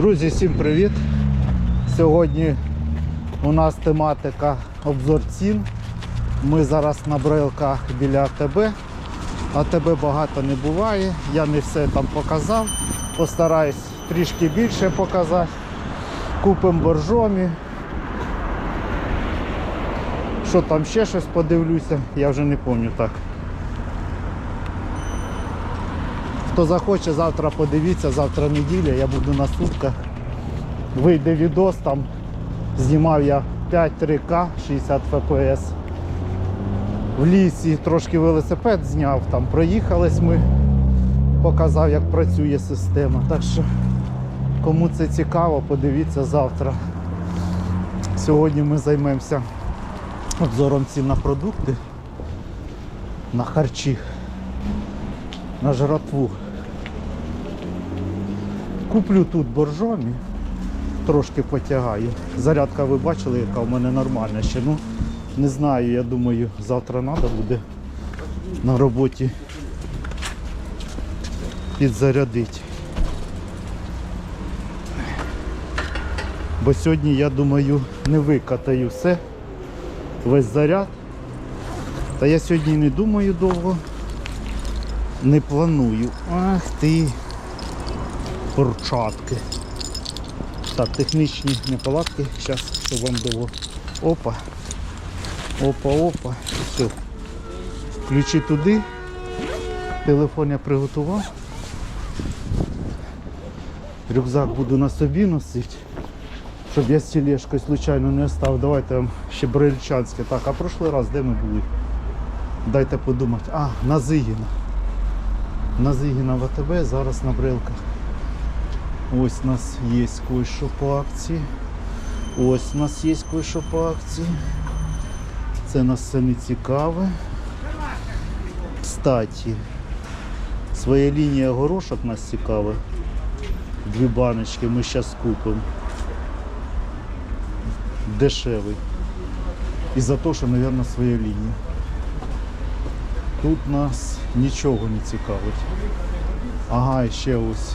Друзі, всім привіт! Сьогодні у нас тематика обзор цін. Ми зараз на брелках біля АТБ. АТБ багато не буває, я не все там показав. Постараюсь трішки більше показати. Купимо боржомі. Що там ще щось подивлюся, я вже не пам'ятаю так. Хто захоче, завтра подивіться, завтра неділя, я буду на сутках. Вийде відос, там знімав я 5-3К 60 FPS. В лісі трошки велосипед зняв, там проїхались ми, показав, як працює система. Так що, кому це цікаво, подивіться завтра. Сьогодні ми займемося обзором цін на продукти, на харчі на жратву. Куплю тут боржомі, трошки потягаю. Зарядка ви бачили, яка в мене нормальна ще. Ну, не знаю, я думаю, завтра треба буде на роботі підзарядити. Бо сьогодні, я думаю, не викатаю все, весь заряд. Та я сьогодні не думаю довго. Не планую. Ах ти. Порчатки. Так, технічні неполадки. Зараз, щоб вам було. Опа. Опа, опа. Все. Ключі туди. Телефон я приготував. Рюкзак буду на собі носити. Щоб я з тележкою случайно не оставив. Давайте вам ще брильчанське. Так, а прошлий раз де ми були? Дайте подумати. А, на Зигіна на в АТБ, зараз на брелках. Ось у нас є кое-що по акції. Ось у нас є кое-що по акції. Це нас все не цікаве. Кстати, своя лінія горошок нас цікаве. Дві баночки ми зараз купимо. Дешевий. І за те, що, мабуть, своя лінія. Тут нас нічого не цікавить. Ага, і ще ось.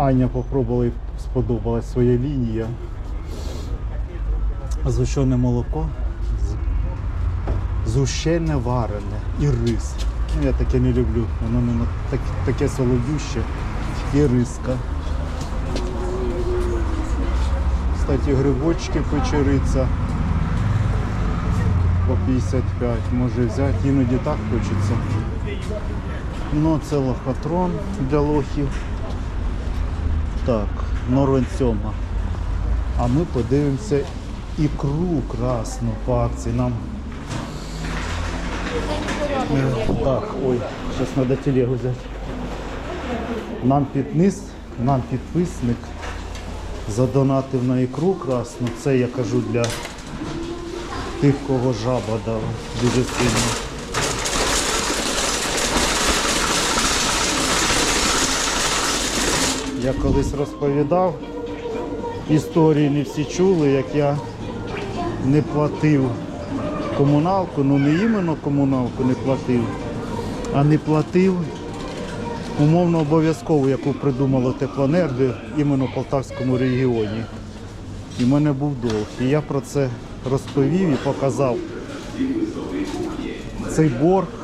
Аня попробувала і сподобалась своя лінія. Згущене молоко, з- згущене варене і рис. Ну, Я таке не люблю, воно не так, таке солодюще і риска. Кстати, грибочки печериця по 55 може взяти, іноді так хочеться. Ну це лохотрон для лохів. Так, Норвен 7. А ми подивимося ікру красну по акції. Нам так, ой, зараз треба телегу взяти. Нам підниз, нам підписник задонатив на ікру красну. Це я кажу для тих, кого жаба дала дуже сильно. Я колись розповідав, історії не всі чули, як я не платив комуналку, ну не іменно комуналку не платив, а не платив умовно обов'язкову, яку придумало теплоенерго іменно в Полтавському регіоні. І в мене був долг. І я про це розповів і показав цей борг.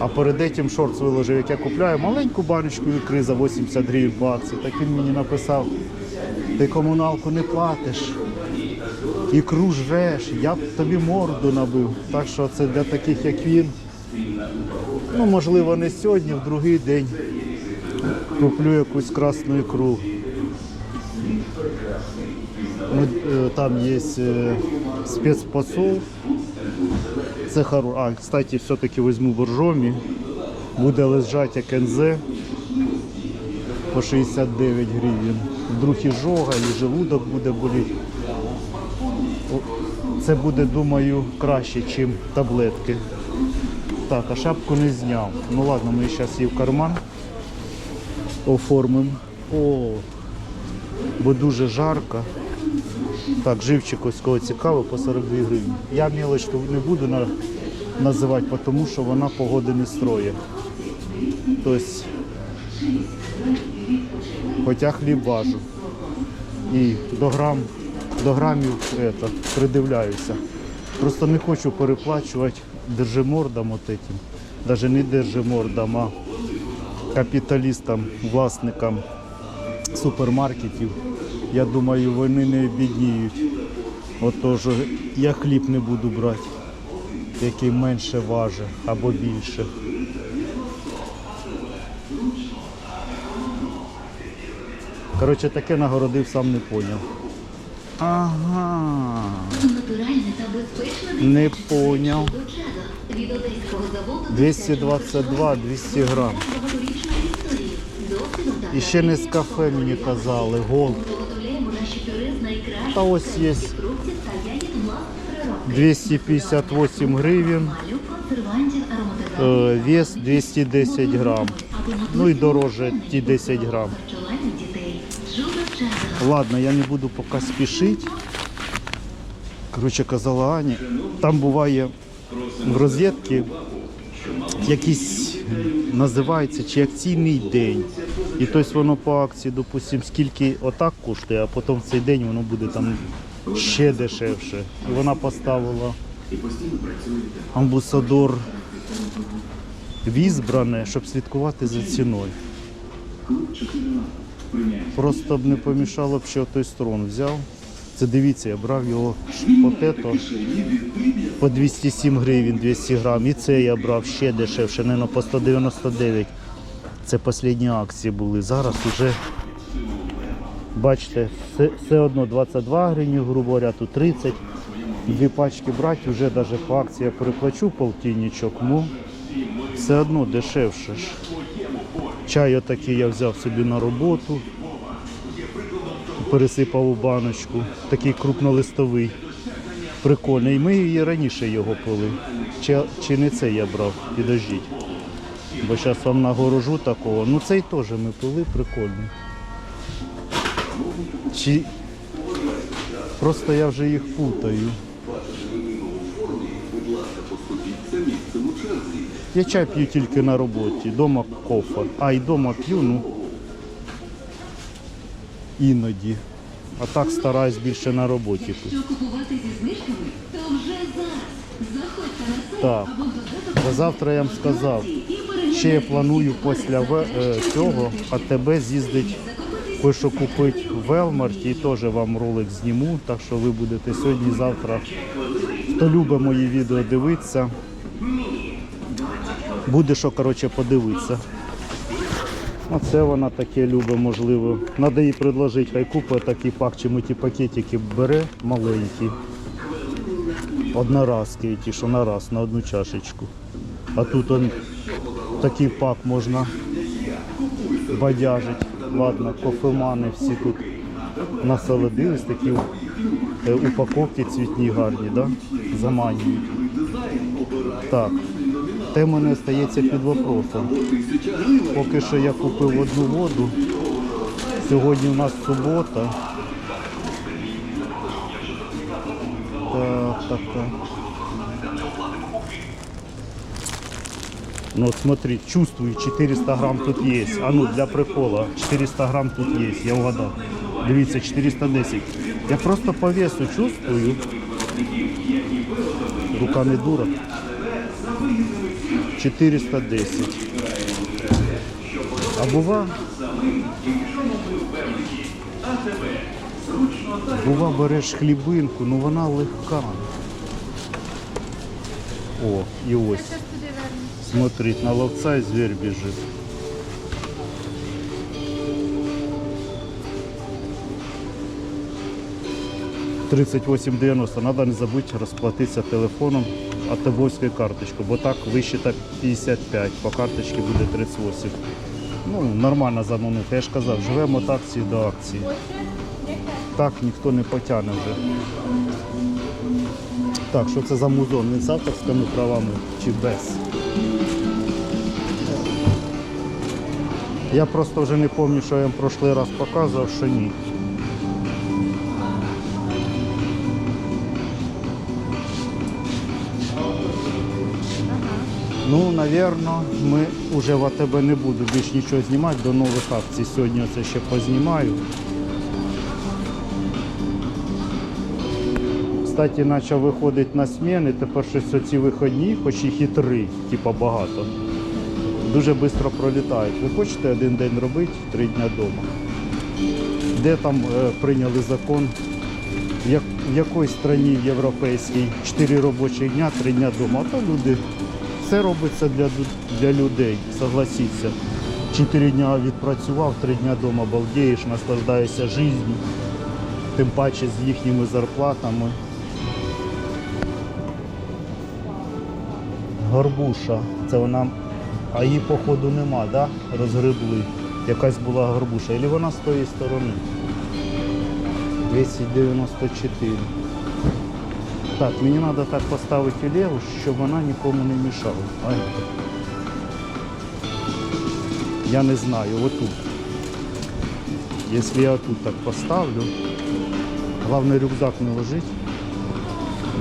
А перед цим шорт виложив, як я купляю маленьку баночку ікри за 80 гривень баксів. Так він мені написав, ти комуналку не платиш, ікру жреш, я б тобі морду набив. Так що це для таких, як він. Ну, можливо, не сьогодні, в другий день куплю якусь красну ікру. Е, Там є е, спецпосол. Це хоро... А, кстати, все-таки візьму боржомі. Буде лежать як НЗ по 69 гривень. Вдруг і жога, і желудок буде боліти. Це буде, думаю, краще, ніж таблетки. Так, а шапку не зняв. Ну ладно, ми зараз її в карман оформимо. О, бо дуже жарко. Так, живчик ось кого цікаво по 42 гривні. Я мілочку не буду на, називати, тому що вона погоди не строє. Тобто Хоча хліб важу. І до грам, до грамів это, придивляюся. Просто не хочу переплачувати держимордам от этим. Даже не держимордам, а капіталістам, власникам супермаркетів. Я думаю, вони не обідніють. Отож, я хліб не буду брати, який менше важить або більше. Коротше, таке нагородив, сам не поняв. Ага. Натуральне та безпечне Не поняв. до чада. Від одеського заводу 222, 200 грам. І ще не з кафе мені казали, гол. Та ось є фруктів та ягід власної природи. 258 гривень, Малюк консервантів ароматизаторів. е, вес 210 грам. Ну і дороже ті 10 грам. Ладно, я не буду поки спішити. Коротше, казала Ані, там буває в розетці якийсь називається чи акційний день. І тобто воно по акції, допустимо, скільки отак коштує, а потім в цей день воно буде там ще дешевше. І вона поставила амбусадор візбране, щоб слідкувати за ціною. Просто б не помішало б ще той строн взяв. Це дивіться, я брав його потето по 207 гривень 200 грам. І це я брав ще дешевше, не по 199. Це останні акції були. Зараз вже, бачите, все, все одно 22 гривні, грубо говоря, тут 30. Дві пачки брати, вже навіть по акції я переплачу полтинничок, ну все одно дешевше ж. Чай отакий я взяв собі на роботу пересипав у баночку, такий крупнолистовий. Прикольний. Ми і раніше його пили. Чи, чи не цей я брав? Підождіть. Бо зараз вам нагорожу такого. Ну цей теж ми пили, прикольний. Чи... Просто я вже їх путаю. Я чай п'ю тільки на роботі, дома кофе. А й дома п'ю, ну іноді. А так стараюсь більше на роботі пити. Купувати зі знижками, то вже зараз. Заходьте на сайт Так. або додаток Бо завтра я вам сказав, ще я планую після В- е, цього АТБ з'їздити, кое-що купити в Велмарті і теж вам ролик зніму, так що ви будете сьогодні-завтра. Хто любить мої відео дивитися, буде що коротше, подивитися. Оце вона таке любить, можливо. Треба їй предложити, хай купить такий пак, чи ми ті пакетики бере маленькі. Одноразки, ті, що на раз, на одну чашечку. А тут он такий пак можна бадяжить. Ладно, кофемани всі тут насолодились, такі е, упаковки цвітні гарні, да? заманюють. Так, тема не стається під вопросом. Поки що я купив одну воду. Сьогодні у нас субота. Так, так, так. Ну смотри, чувствую, 400 грамм тут есть. А ну, для прикола, 400 грамм тут есть, я угадав. Дивіться, 410. Я просто по весу чувствую. Рука не дура. 410. А бува. Бува береш хлібинку, ну вона легка. О, і ось. Смотрит, на ловца и зверь бежит. Тридцять восемь дев'яносто. Надо не забудь розплатитися телефоном атбовською карточкою, бо так вищита 55, по карточці буде 38. Ну, нормально заманути. Я ж казав, живемо від акції до акції. Так ніхто не потягне вже. Так, що це за музон? Він з авторськими правами чи без? Я просто вже не пам'ятаю, що я вам прошлий раз показував, що ні. Ну, напевно, ми вже в АТБ не буду більш нічого знімати до нових акцій. Сьогодні це ще познімаю. Кстати, почав виходити на зміни, тепер щось оці вихідні, хоч і три, типа багато. Дуже швидко пролітають. Ви хочете один день робити, три дня вдома. Де там е, прийняли закон? В, як, в якій країні європейській 4 робочі дня, 3 дня вдома. А то люди, все робиться для, для людей, согласіться. 4 дня відпрацював, 3 дня вдома балдієш, наслаждаєшся життю, тим паче з їхніми зарплатами. Горбуша, це вона, а її походу нема, да? розгребли. Якась була горбуша, і вона з тої сторони. 294. Так, мені треба так поставити леву, щоб вона нікому не мішала. Ай. Я не знаю, отут. Якщо я тут так поставлю, головне рюкзак не ложить,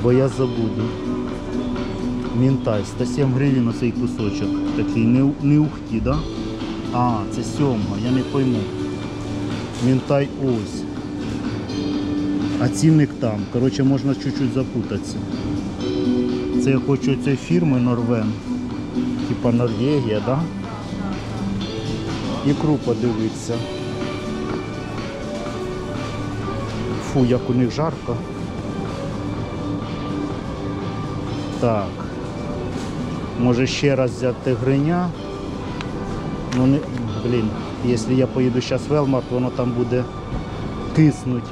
бо я забуду. Мінтай, 107 гривень оцей кусочок. Такий не, не ухті, да? А, це сьомга, я не пойму. Мінтай ось. А цінник там. Коротше, можна чуть-чуть запутатися. Це я хочу цієї фірми Норвен. Типа Норвегія, да? Ікру подивитися. Фу, як у них жарко. Так. Може ще раз взяти гриня. Ну не. Блін, якщо я поїду зараз в Велмарт, воно там буде киснуть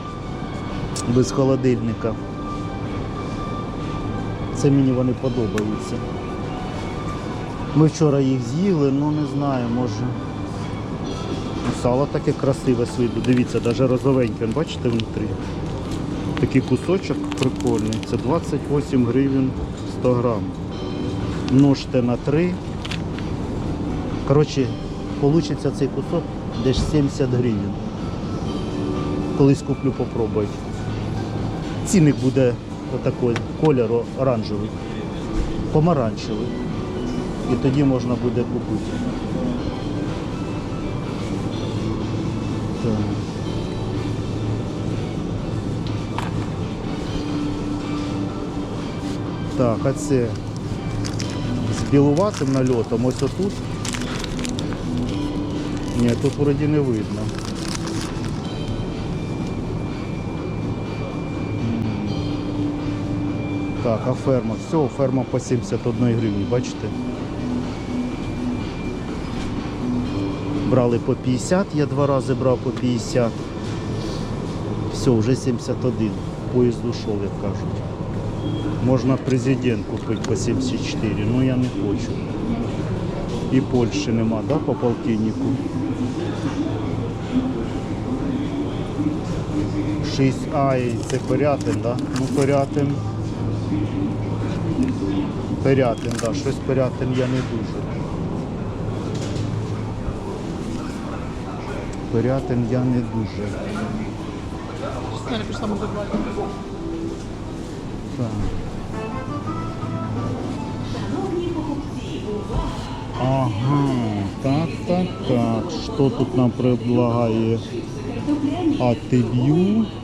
без холодильника. Це мені вони подобаються. Ми вчора їх з'їли, ну не знаю, може. Ну, Сало таке красиве з виду. Дивіться, навіть розовеньке, бачите внутрі. Такий кусочок прикольний. Це 28 гривень 100 грам. Множте на 3. Коротше, вийде цей кусок десь 70 гривень. Колись куплю попробувати. Цінник буде отакий кольору оранжевий, помаранчевий. І тоді можна буде купити. Так. Так, а це з білуватим нальотом, ось отут. Ні, тут вроді не видно. Так, а ферма? Все, ферма по 71 гривні, бачите? Брали по 50, я два рази брав по 50. Все, вже 71. Поїзд ушов, як кажуть. Можна президент купити по 74, ну я не хочу. І Польщі нема, да, по полтиннику? 6 ай, це Порятин, да? Ну Порятин. Порятин, да, щось Порятин я не дуже. Порятин я не дуже. Так. Ага, так, так, так. Що тут нам предлагає? Картопляні Атиб'ю. лейс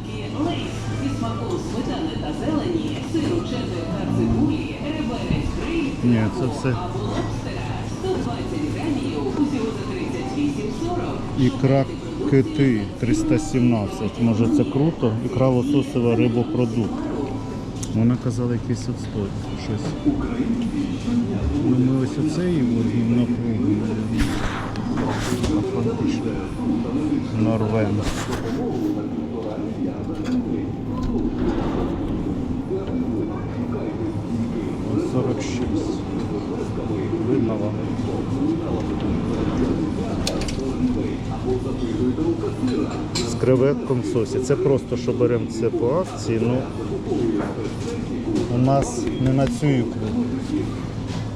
Ні, це все або лобстера 120 грамів усього за 38,40. ікра кити 317. Може це круто? Ікра лососова рибопродукт. Вона казала якийсь отстой. Щось. Ну ми ось оцей візьмемо на пробу. Норвен. креветком сосі. Це просто що беремо це по акції, ну у нас не на цю іклю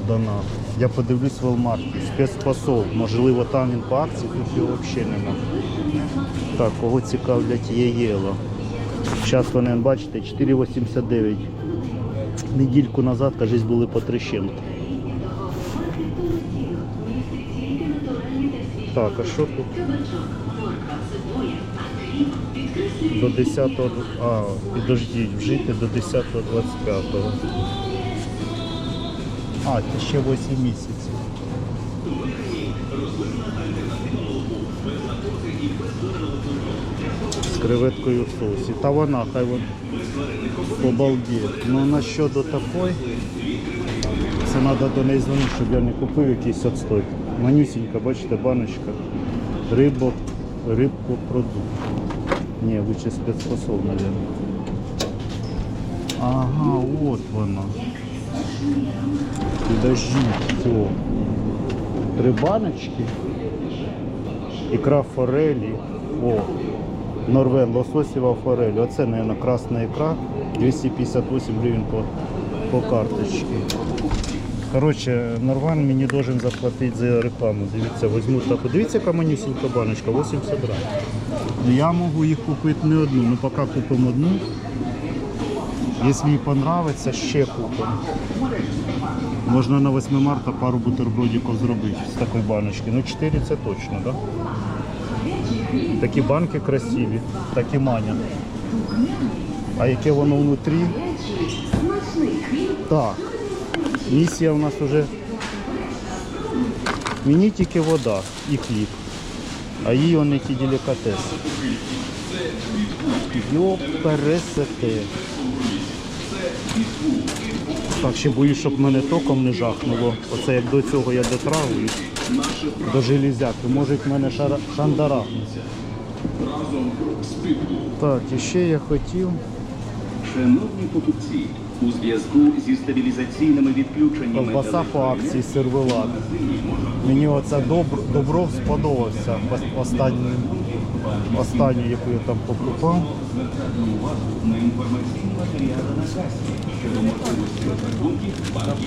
дана. Я подивлюсь в Walmart, спецпосол, можливо там він по акції, тут його взагалі нема. Так, кого цікавлять є єло. Зараз вони, бачите, 4,89. Недільку назад, кажись, були по трещинку. Так, а що тут? До 10 а, підождіть, вжити до 10.25. А, це ще 8 місяців. З креветкою в соусі. Та вона, хай вон обалдеть. Ну на щодо такої, це треба до неї дзвонити, щоб я не купив якийсь отстой. Манюсінька, бачите, баночка. Рибо, рибкопродукт. Ні, лучше спецпосол, мабуть. Ага, от вона. Підождіть, все. Три баночки. Ікра форелі. О, Норвен, лососєва форель. Оце, мабуть, красна ікра. 258 гривень по, по карточці. Коротше, Норван мені должен заплатити за рекламу. Дивіться, візьму таку. Дивіться, яка манюсінька баночка, 80 грамів. Ну, Я можу їх купити не одну, ну поки купимо одну. Якщо їй подобається, ще купимо. Можна на 8 марта пару бутербродиків зробити з такої баночки. Ну 4 це точно, так? Да? Такі банки красиві, такі манять. А яке воно внутрі? Так. Місія у нас вже. Мені тільки вода і хліб. А їй вони ті делікатеси. Йо пересете. Так, ще боюсь, щоб мене током не жахнуло. Оце як до цього я дотравлюсь. До железяки. Може мене шара... шандарахнеться. Так, і ще я хотів. Шановні покупці, у зв'язку зі стабілізаційними відключеннями Ковбаса по акції сервелат. Мені оце добр, добров сподобався. Ос- Останню, останню, яку я там покупав.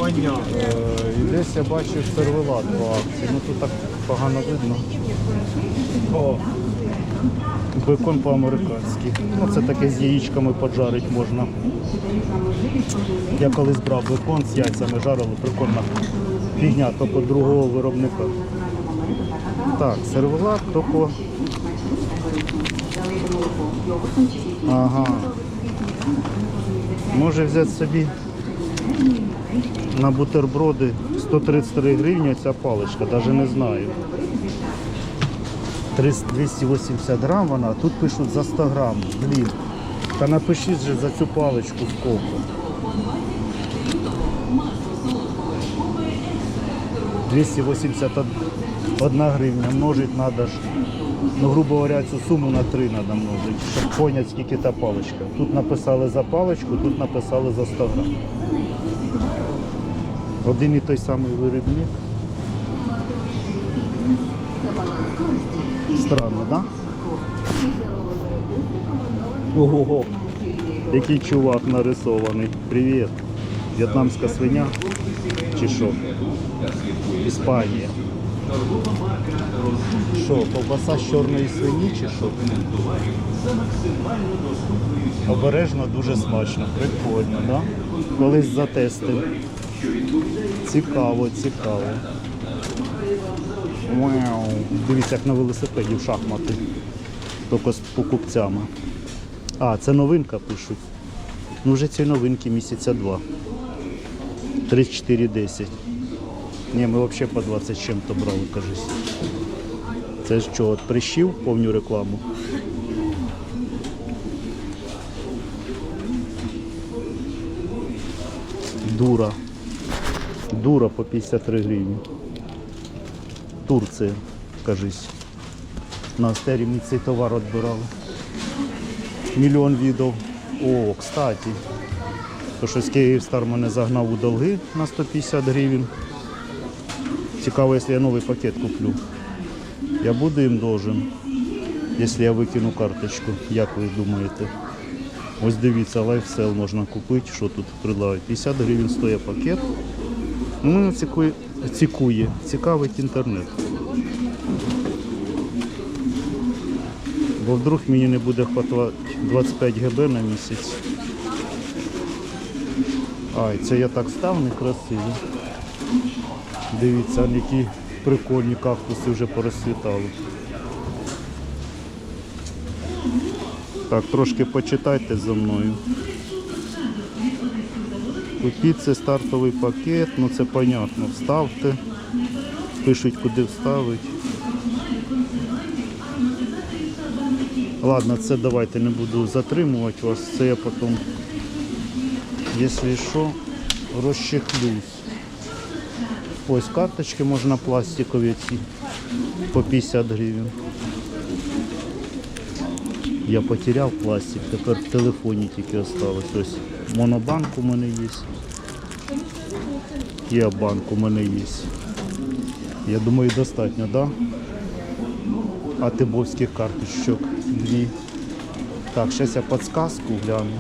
Е, І десь я бачив сервелат по акції. Ну тут так погано видно. О, бекон по-американськи. Ну це таке з яєчками поджарити можна. Я колись брав бекон з яйцями жарили, прикольна фігня, тільки другого виробника. Так, сервелат тільки. Ага. Може взяти собі на бутерброди 133 гривні ця паличка, навіть не знаю. 300 280 грам вона, тут пишуть за 100 грам. Блін. Та напишіть же за цю паличку скільки. 281 гривня множить треба ж. Ну, грубо говоря, цю суму на 3 треба множити, щоб поняти, скільки та паличка. Тут написали за паличку, тут написали за 100 грам. Один і той самий виробник. Странно, так? Да? Ого, який чувак нарисований. Привіт. В'єтнамська свиня чи що? Іспанія. Що, ковбаса з чорної свині чи що? Обережно дуже смачно, прикольно, да? Колись затестив. Цікаво, цікаво. Дивіться, як на велосипеді в шахмати. Тільки з покупцями. А, це новинка пишуть. Ну вже ці новинки місяця два. 34,10. Ні, ми взагалі по 20 чим-то брали, кажись. Це ж що, от прищів повню рекламу. Дура. Дура по 53 гривні. Турція, кажись. На Астері ми цей товар відбирали. Мільйон відео. О, кстати. То щось Київстар мене загнав у долги на 150 гривень. Цікаво, якщо я новий пакет куплю. Я буду їм должен, якщо я викину карточку. Як ви думаєте? Ось дивіться, лайфсел можна купити. Що тут предлагають? 50 гривень стоїть пакет. Ну, цікує, цікує, цікавить інтернет. Бо вдруг мені не буде хватати 25 ГБ на місяць. Ай, це я так став некрасиво. Дивіться, які прикольні кактуси вже порозцвітали. Так, трошки почитайте за мною. Купіть це стартовий пакет, ну це понятно. Вставте. Пишуть, куди вставити. Ладно, це давайте не буду затримувати вас. Це я потім, якщо що, розчехлюсь. Ось карточки можна пластикові ці по 50 гривень. Я потеряв пластик, тепер в телефоні тільки осталось. Ось монобанк у мене є. Є банк у мене є. Я думаю, достатньо, так? Да? А тибовських карточок дві. Так, зараз я підсказку гляну.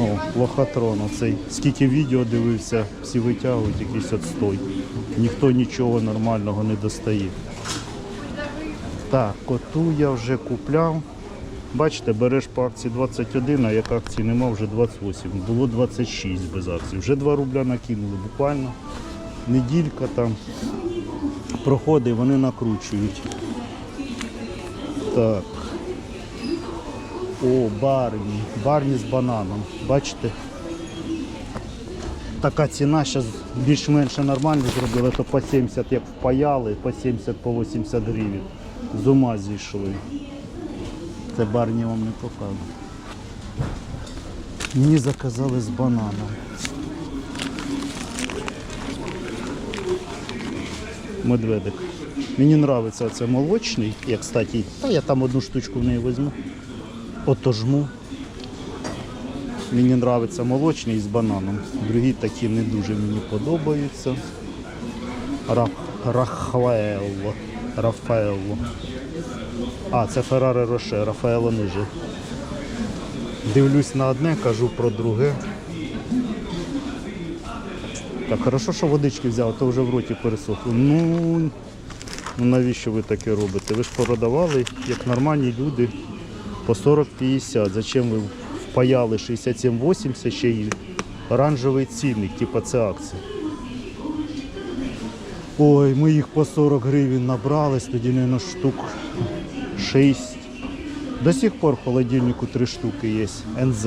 О, лохотрон оцей. Скільки відео дивився, всі витягують якийсь отстой. Ніхто нічого нормального не достає. Так, коту я вже купляв. Бачите, береш по акції 21, а як акції нема, вже 28. Було 26 без акції. Вже 2 рубля накинули буквально. Неділька там проходить, вони накручують. Так. О, барні. Барні з бананом. Бачите? Така ціна зараз більш-менш нормально зробили, то по 70 як впаяли, по 70 по 80 гривень. З ума зійшли. Це барні вам не покажу. Мені заказали з бананом. Медведик. Мені подобається це молочний, я, кстати, та я там одну штучку в неї візьму. Отожму. Мені подобається молочний з бананом. Другі такі не дуже мені подобаються. Рафаелло. А, це Феррари Роше, Рафаело ниже. Дивлюсь на одне, кажу про друге. Так, хорошо, що водички взяв, то вже в роті пересохло. Ну, ну навіщо ви таке робите? Ви ж продавали, як нормальні люди, по 40-50. Зачем ви впаяли 67-80 ще й оранжевий цінник, типу це акція. Ой, ми їх по 40 гривень набрались, тоді, мабуть, штук 6. До сих пор в холодильнику 3 штуки є, НЗ.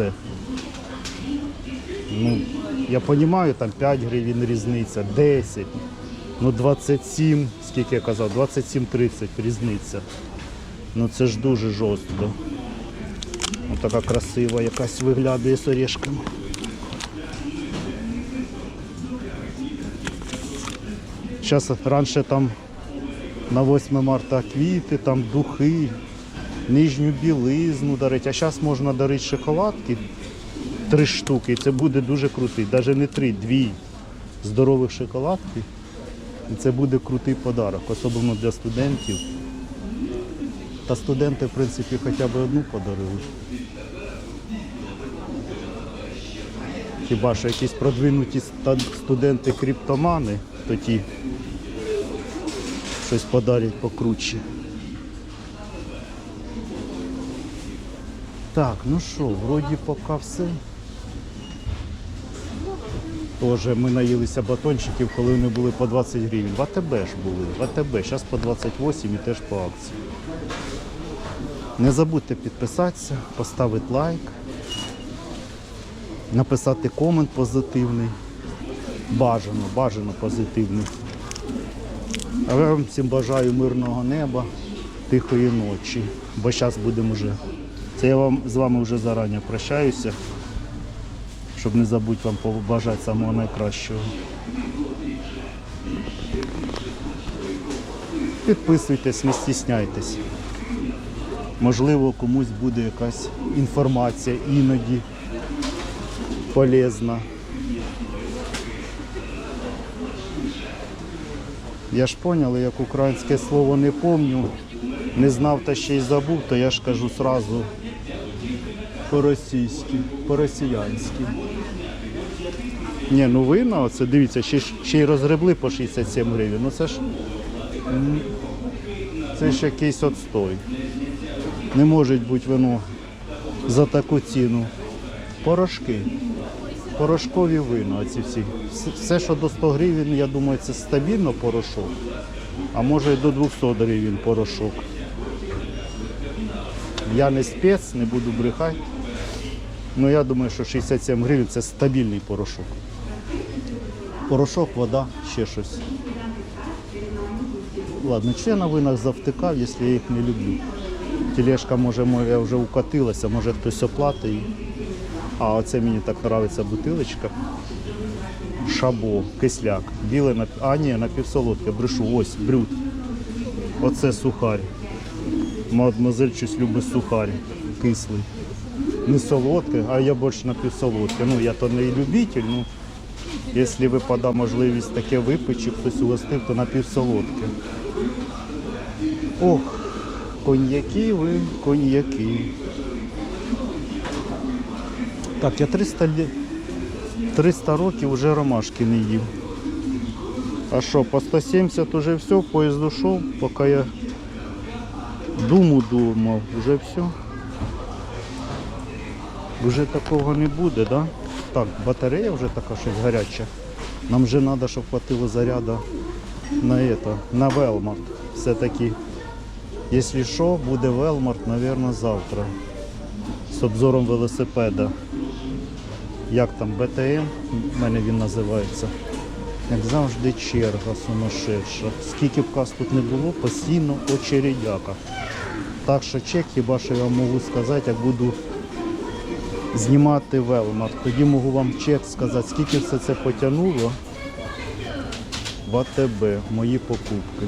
Ну, я розумію, там 5 гривень різниця, 10, ну 27, скільки я казав, 27-30 різниця. Ну це ж дуже жорстко. Ось така красива якась виглядає з орешками. Зараз раніше там на 8 марта квіти, там духи, нижню білизну дарить, а зараз можна дарити шоколадки три штуки, і це буде дуже крутий. Навіть не три, дві здорових шоколадки. І це буде крутий подарок, особливо для студентів. Та студенти, в принципі, хоча б одну подарили. Хіба що якісь продвинуті студенти криптомани, то ті щось подарять покруче. Так, ну що, вроді поки все. Тоже ми наїлися батончиків, коли вони були по 20 гривень. В АТБ ж були, в АТБ, зараз по 28 і теж по акції. Не забудьте підписатися, поставити лайк, написати комент позитивний. Бажано, бажано позитивний. А я вам всім бажаю мирного неба, тихої ночі, бо зараз будемо вже. Це я вам з вами вже зарані прощаюся, щоб не забути вам побажати самого найкращого. Підписуйтесь, не стісняйтесь. Можливо, комусь буде якась інформація іноді полезна. Я ж поняли, як українське слово не помню, не знав та ще й забув, то я ж кажу сразу по-російськи, по-росіянськи. Ні, ну вина, оце дивіться, ще, ще й розгребли по 67 гривень. Ну це ж це ж якийсь отстой. Не може бути вино за таку ціну. Порошки. Порошкові вина, оці всі. Все- Все, що до 100 гривень, я думаю, це стабільно порошок. А може і до 200 гривень порошок. Я не спец, не буду брехати. Ну я думаю, що 67 гривень це стабільний порошок. Порошок, вода, ще щось. Ладно, чи я на винах завтикав, якщо я їх не люблю. Тележка може моя вже укатилася, може хтось оплатить. А оце мені так подобається бутилочка. Шабо, кисляк. Біле на а ні, напівсолодке, брешу, ось, брют. Оце сухарь. Мадемуазель щось любить сухарь, кислий. Не солодке, а я більше напівсолодке. Ну, я то не любитель, ну, якщо випадає можливість таке випити, хтось угостив, то напівсолодке. Ох, коньяки ви, коньяки. Так, я 300, 300 років вже ромашки не їв. А що, по 170 уже все, поїзд ушов, поки я думу думав, вже все. Вже такого не буде, да? Так, батарея вже така щось гаряча. Нам вже треба, щоб хватило заряду на это, на Велмарт. Все-таки, якщо що, буде Велмарт, мабуть, завтра. З обзором велосипеда. Як там, БТМ, в мене він називається. Як завжди, черга сумасшедша. Скільки б кас тут не було, постійно очередяка. Так що чек, хіба що я можу сказати, як буду знімати Велмарт. Тоді можу вам чек сказати, скільки все це потягнуло в АТБ, мої покупки.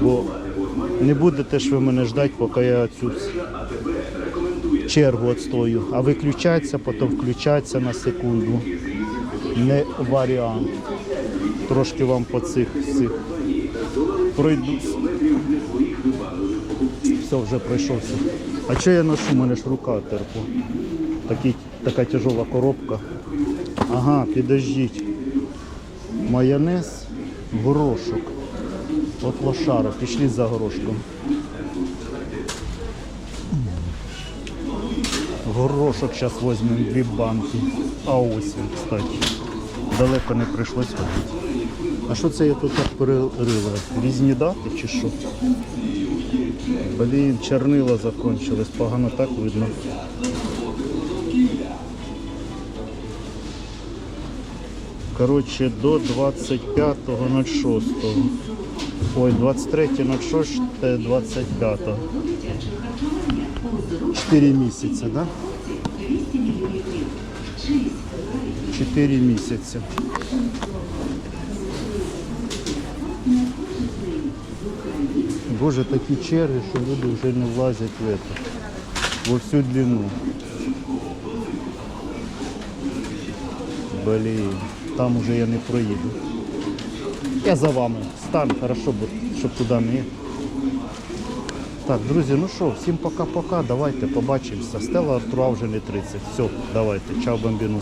Бо не будете ж ви мене ждати, поки я цю чергу відстою. А виключається, потім включається на секунду. Не варіант. Трошки вам по цих цих пройдусь. Все, вже пройшовся. А що я ношу? У мене ж рука терпу. Такі, така тяжела коробка. Ага, підождіть. Майонез, горошок. От лошара, пішли за горошком. Горошок зараз візьмемо дві банки. А ось кстати. Далеко не прийшлось ходити. А що це я тут так перерила? Різні дати чи що? Блін, чорнила закончились, погано так видно. Коротше, до 25.06. Ой, 23.06, 25. 4 місяці, да? 4 місяці. Боже, такі черги, що люди вже не влазять в это. Во всю длину. Блін, там уже я не проїду. Я за вами стану, хорошо, щоб туди не. Так, друзі, ну що, всім пока-пока. Давайте побачимося. Стела Артура вже не 30. Все, давайте. Чао, бомбіну.